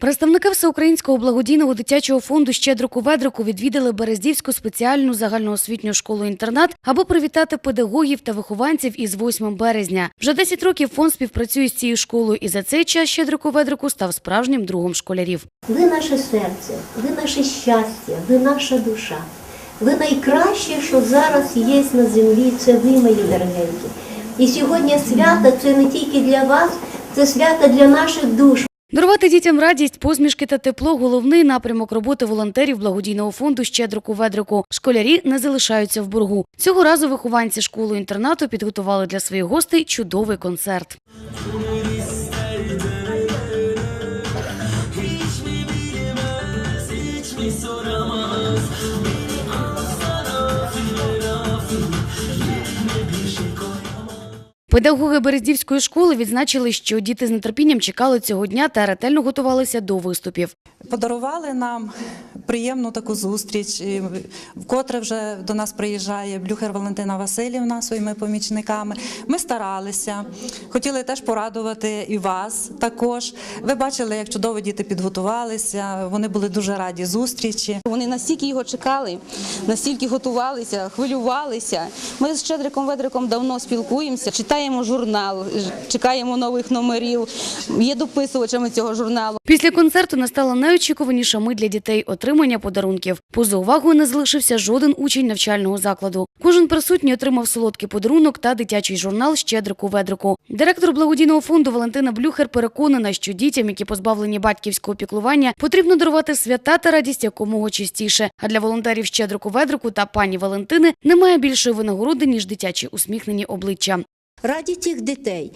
Представники всеукраїнського благодійного дитячого фонду Щедрику Ведрику відвідали Берездівську спеціальну загальноосвітню школу-інтернат, аби привітати педагогів та вихованців із 8 березня. Вже 10 років фонд співпрацює з цією школою, і за цей час Щедрику Ведрику став справжнім другом школярів. Ви наше серце, ви наше щастя, ви наша душа. Ви найкраще, що зараз є на землі, це ви, мої дорогенькі. І сьогодні свято це не тільки для вас, це свято для наших душ. Дарувати дітям радість, посмішки та тепло головний напрямок роботи волонтерів благодійного фонду Щедрику Ведрику. Школярі не залишаються в боргу. Цього разу вихованці школи-інтернату підготували для своїх гостей чудовий концерт. Педагоги Берездівської школи відзначили, що діти з нетерпінням чекали цього дня та ретельно готувалися до виступів. Подарували нам приємну таку зустріч. Вкотре вже до нас приїжджає Блюхер Валентина Васильівна своїми помічниками. Ми старалися, хотіли теж порадувати і вас також. Ви бачили, як чудово діти підготувалися. Вони були дуже раді зустрічі. Вони настільки його чекали, настільки готувалися, хвилювалися. Ми з Щедриком Ведриком давно спілкуємося, читаємо журнал, чекаємо нових номерів, є дописувачами цього журналу. Після концерту настала найочікуваніша мить для дітей отримання подарунків. Поза увагою не залишився жоден учень навчального закладу. Кожен присутній отримав солодкий подарунок та дитячий журнал Щедрику Ведрику. Директор благодійного фонду Валентина Блюхер переконана, що дітям, які позбавлені батьківського піклування, потрібно дарувати свята та радість якомога частіше. А для волонтерів Щедрику Ведрику та пані Валентини немає більшої винагороди ніж дитячі усміхнені обличчя. Раді тих дітей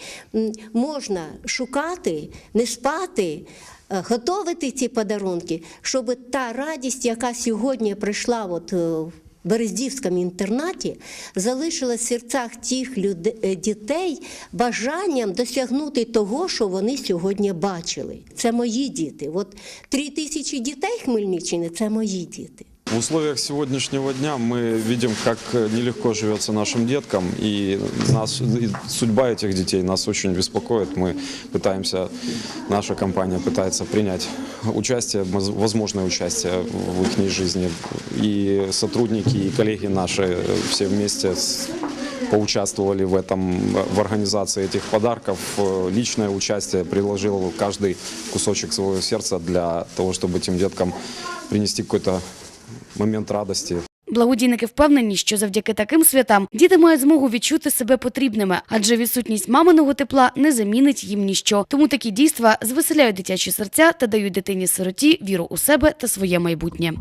можна шукати, не спати, е, готовити ці подарунки, щоб та радість, яка сьогодні прийшла от е, в Берездівському інтернаті, залишилась в серцях тих люде- е, дітей бажанням досягнути того, що вони сьогодні бачили. Це мої діти. От три тисячі дітей Хмельниччини це мої діти. В условиях сегодняшнего дня мы видим, как нелегко живется нашим деткам, и, нас, и судьба этих детей нас очень беспокоит. Мы пытаемся, наша компания пытается принять участие, воз- возможное участие в их жизни. И сотрудники, и коллеги наши э, все вместе с- поучаствовали в этом, в организации этих подарков. Э, Личное участие приложил каждый кусочек своего сердца для того, чтобы этим деткам принести какой-то момент радості. Благодійники впевнені, що завдяки таким святам діти мають змогу відчути себе потрібними, адже відсутність маминого тепла не замінить їм ніщо. Тому такі дійства звеселяють дитячі серця та дають дитині сироті віру у себе та своє майбутнє.